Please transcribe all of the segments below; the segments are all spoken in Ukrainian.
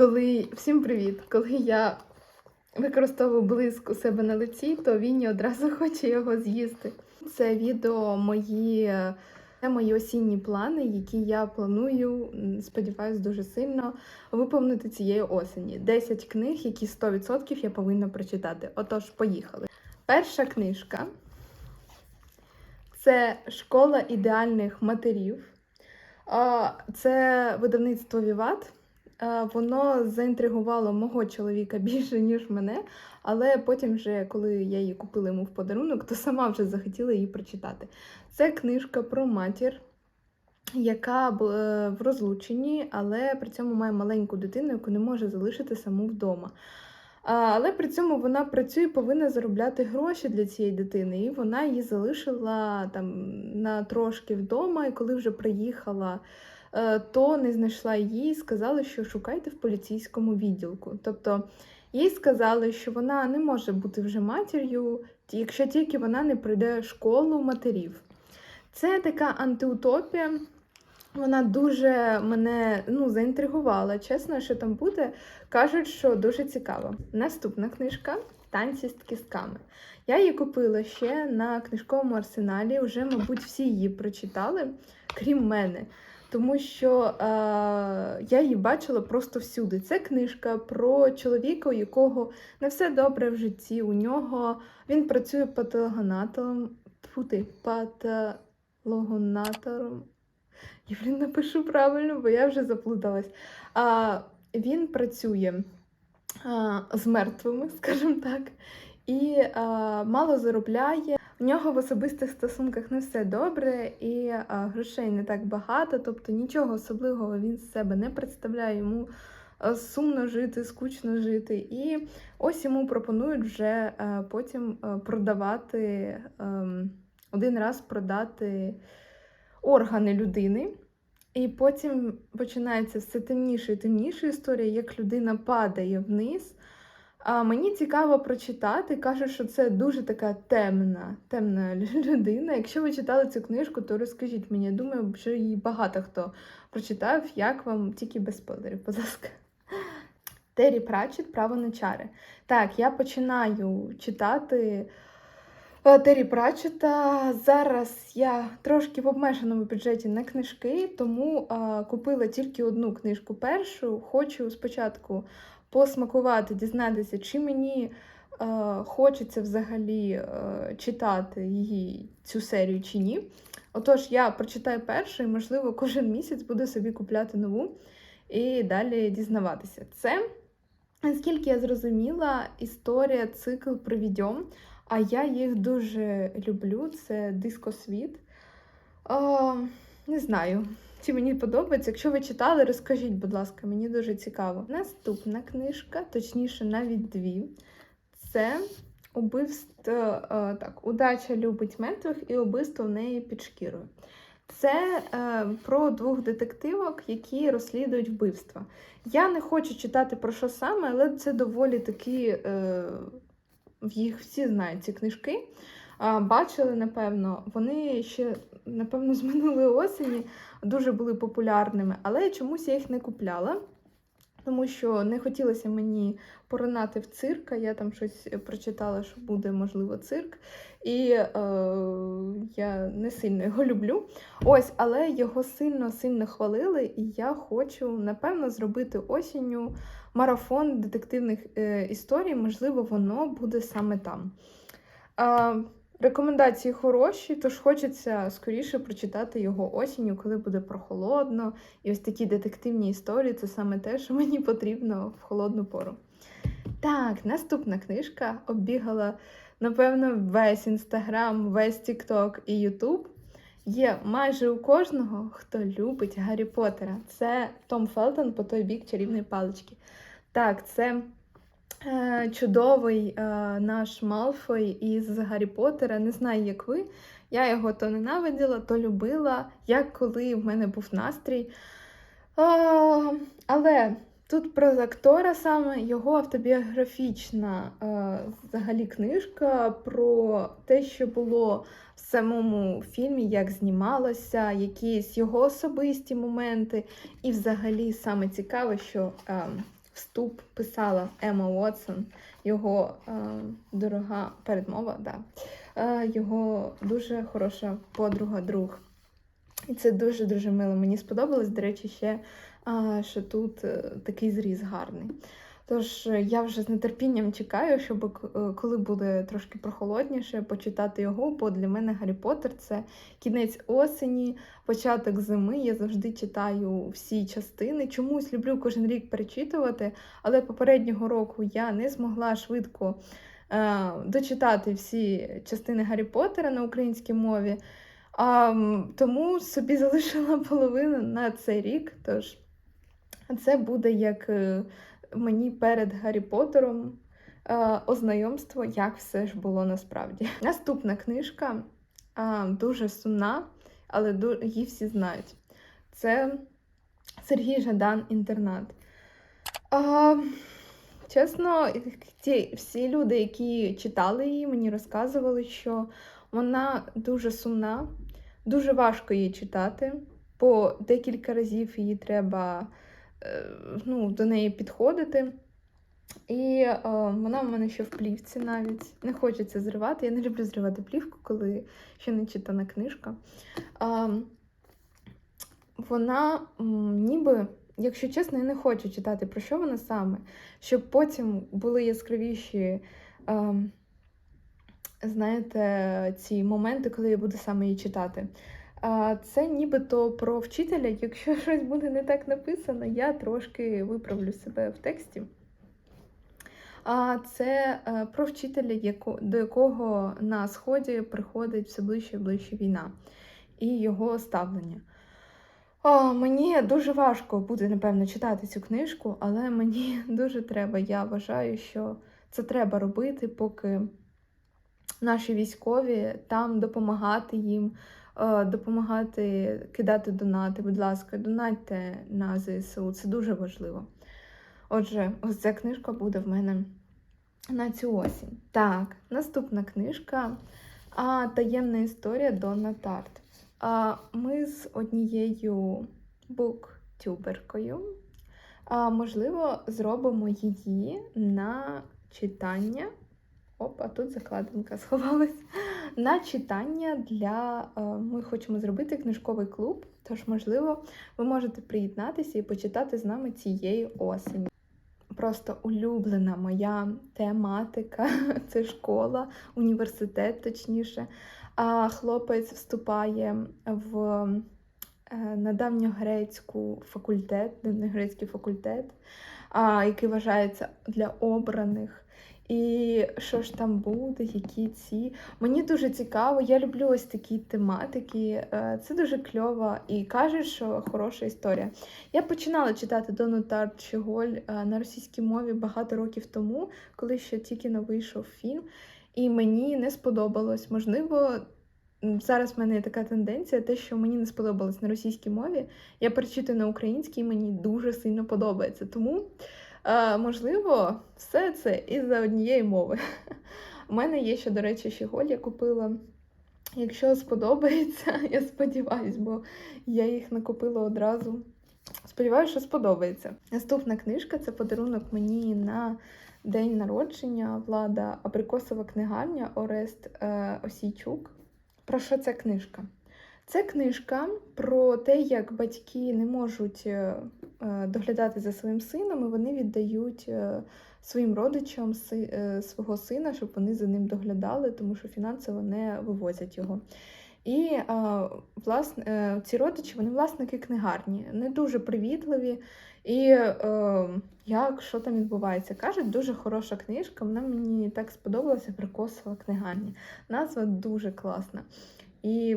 Коли всім привіт! Коли я використовую блиск у себе на лиці, то Вінні одразу хоче його з'їсти. Це відео мої, це мої осінні плани, які я планую, сподіваюсь, дуже сильно виповнити цієї осені. 10 книг, які 100% я повинна прочитати. Отож, поїхали. Перша книжка це Школа ідеальних матерів. Це видавництво Віват. Е, Воно заінтригувало мого чоловіка більше, ніж мене. Але потім, вже, коли я її купила йому в подарунок, то сама вже захотіла її прочитати. Це книжка про матір, яка е, в розлученні, але при цьому має маленьку дитину, яку не може залишити саму вдома. Але при цьому вона працює, повинна заробляти гроші для цієї дитини, і вона її залишила там на трошки вдома. І коли вже приїхала, то не знайшла її і сказали, що шукайте в поліцейському відділку. Тобто їй сказали, що вона не може бути вже матір'ю, якщо тільки вона не пройде школу матерів. Це така антиутопія. Вона дуже мене ну, заінтригувала. Чесно, що там буде, кажуть, що дуже цікаво. Наступна книжка Танці з кістками. Я її купила ще на книжковому арсеналі. Вже, мабуть, всі її прочитали, крім мене. Тому що е, я її бачила просто всюди. Це книжка про чоловіка, у якого не все добре в житті. У нього він працює патологонатором. Тьфу патологонатором. Я блін, напишу правильно, бо я вже заплуталась. А, він працює а, з мертвими, скажімо так, і а, мало заробляє. У нього в особистих стосунках не все добре, і а, грошей не так багато, тобто нічого особливого він з себе не представляє. Йому сумно жити, скучно жити. І ось йому пропонують вже а, потім а, продавати ем, один раз продати органи людини. І потім починається все темніше і темніше історія, як людина падає вниз. А мені цікаво прочитати. Каже, що це дуже така темна, темна людина. Якщо ви читали цю книжку, то розкажіть мені. Я думаю, що її багато хто прочитав. Як вам тільки без спойлерів, будь ласка. Террі Прачет, Право на чари. Так, я починаю читати Террі Пратчета. Зараз я трошки в обмеженому бюджеті на книжки, тому е, купила тільки одну книжку першу. Хочу спочатку посмакувати, дізнатися, чи мені е, хочеться взагалі е, читати її цю серію чи ні. Отож, я прочитаю першу і, можливо, кожен місяць буду собі купляти нову і далі дізнаватися. Це, наскільки я зрозуміла, історія цикл про відьом. А я їх дуже люблю. Це дискосвіт. О, не знаю, чи мені подобається. Якщо ви читали, розкажіть, будь ласка, мені дуже цікаво. Наступна книжка, точніше, навіть дві. Це убивство. е, так, Удача любить мертвих і убивство в неї під шкірою. Це е, про двох детективок, які розслідують вбивства. Я не хочу читати про що саме, але це доволі такі. Е, їх всі знають ці книжки. Е, бачили, напевно, вони ще, напевно, з минулої осені дуже були популярними, але чомусь я їх не купляла, тому що не хотілося мені поринати в цирк, а я там щось прочитала, що буде, можливо, цирк. І е, я не сильно його люблю. Ось, але його сильно-сильно хвалили, і я хочу, напевно, зробити осінню марафон детективних е, історій, можливо, воно буде саме там. Е, рекомендації хороші, тож хочеться скоріше прочитати його осінню, коли буде прохолодно. І ось такі детективні історії це саме те, що мені потрібно в холодну пору. Так, наступна книжка оббігала, напевно, весь інстаграм, весь Тікток і Ютуб. Є майже у кожного, хто любить Гаррі Поттера. Це Том Фелтон по той бік чарівної палички. Так, це чудовий е, наш Малфой із Гаррі Поттера. Не знаю, як ви. Я його то ненавиділа, то любила, як коли в мене був настрій. Але тут про актора саме його автобіографічна е, взагалі книжка про те, що було в самому фільмі, як знімалося, якісь його особисті моменти. І взагалі саме цікаве, що е, вступ писала Ема Уотсон, його е, дорога передмова, да. е, його дуже хороша подруга, друг. І це дуже-дуже мило. Мені сподобалось, до речі, ще, е, що тут е, такий зріз гарний. Тож е, я вже з нетерпінням чекаю, щоб е, коли буде трошки прохолодніше, почитати його, бо для мене Гаррі Поттер це кінець осені, початок зими. Я завжди читаю всі частини. Чомусь люблю кожен рік перечитувати, але попереднього року я не змогла швидко е, дочитати всі частини Гаррі Поттера на українській мові. А, тому собі залишила половину на цей рік. Тож це буде як е, мені перед Гаррі Поттером е, ознайомство, як все ж було насправді. Наступна книжка е, дуже сумна, але ду- її всі знають. Це Сергій Жадан Інтернат. А, чесно, ті всі люди, які читали її, мені розказували, що вона дуже сумна, дуже важко її читати. По декілька разів її треба е, ну, до неї підходити. І е, вона в мене ще в плівці навіть. Не хочеться зривати. Я не люблю зривати плівку, коли ще не читана книжка. А, вона м, ніби, якщо чесно, я не хочу читати, про що вона саме, щоб потім були яскравіші. е, Знаєте, ці моменти, коли я буду саме її читати. Це нібито про вчителя. Якщо щось буде не так написано, я трошки виправлю себе в тексті. А це е, про вчителя, до якого на сході приходить все ближче і ближче війна і його ставлення. О, мені дуже важко буде, напевно, читати цю книжку, але мені дуже треба. Я вважаю, що це треба робити, поки наші військові там допомагати їм, допомагати кидати донати. Будь ласка, донатьте на ЗСУ. Це дуже важливо. Отже, ось ця книжка буде в мене на цю осінь. Так, наступна книжка а, Таємна історія Донна Тарт. А, ми з однією буктюберкою. А, можливо, зробимо її на читання. Оп, а тут закладинка сховалась. На читання для. е, Ми хочемо зробити книжковий клуб, тож, можливо, ви можете приєднатися і почитати з нами цієї осені. Просто улюблена моя тематика це школа, університет, точніше. А хлопець вступає в е, на давньогрецьку факультет, давньогрецький факультет, який вважається для обраних. І що ж там буде, які ці. Мені дуже цікаво, я люблю ось такі тематики. е, Це дуже кльово і кажуть, що хороша історія. Я починала читати Дону Тарт Щеголь е, на російській мові багато років тому, коли ще тільки не вийшов фільм, і мені не сподобалось. Можливо, зараз в мене є така тенденція, те, що мені не сподобалось на російській мові, я перечитую на українській, і мені дуже сильно подобається. Тому, е, можливо, все це із-за однієї мови. У мене є ще, до речі, Щеголь, я купила. Якщо сподобається, я сподіваюсь, бо я їх накупила одразу. Сподіваюся, що сподобається. Наступна книжка це подарунок мені на день народження Влада Абрикосова книгарня Орест е, Осійчук. Про що ця книжка? Це книжка про те, як батьки не можуть е, е, доглядати за своїм сином, і вони віддають е, своїм родичам свого сина, щоб вони за ним доглядали, тому що фінансово не вивозять його. І власне, ці родичі вони власники книгарні, не дуже привітливі. І е, як що там відбувається? Кажуть, дуже хороша книжка. Вона мені так сподобалася Прикосова книгарня. Назва дуже класна. І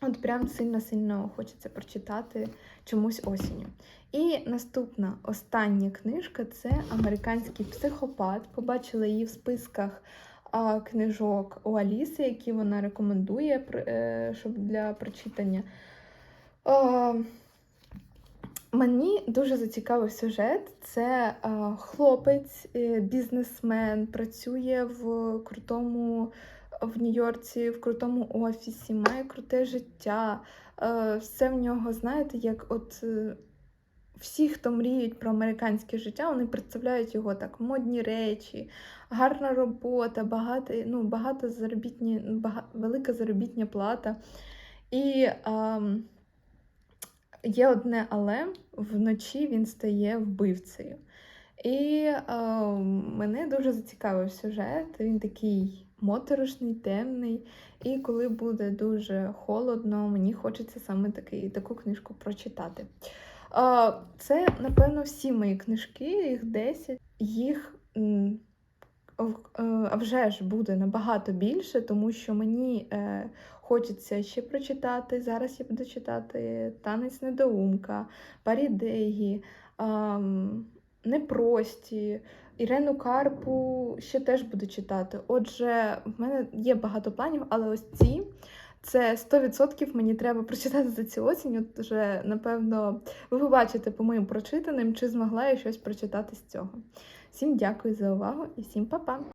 от прям сильно-сильно хочеться прочитати чомусь осінню. І наступна остання книжка це американський психопат. Побачила її в списках а, книжок у Аліси, які вона рекомендує е, щоб для прочитання. А, Мені дуже зацікавив сюжет. Це а, хлопець, е, бізнесмен, працює в крутому в Нью-Йорці, в крутому офісі, має круте життя. Е, Все в нього, знаєте, як от е, всі, хто мріють про американське життя, вони представляють його так: модні речі, гарна робота, багато, ну, багато заробітні, бага, велика заробітня плата. І ем, є одне але вночі він стає вбивцею. І е, мене дуже зацікавив сюжет. Він такий моторошний, темний. І коли буде дуже холодно, мені хочеться саме такий, таку книжку прочитати. Е, це, напевно, всі мої книжки, їх 10. Їх е, а вже ж буде набагато більше, тому що мені е, хочеться ще прочитати. Зараз я буду читати Танець недоумка, Парідегі, ем, Непрості, Ірену Карпу ще теж буду читати. Отже, в мене є багато планів, але ось ці. Це 100% мені треба прочитати за цю осінь. От вже, напевно, ви побачите по моїм прочитаним, чи змогла я щось прочитати з цього. Всім дякую за увагу і всім па-па!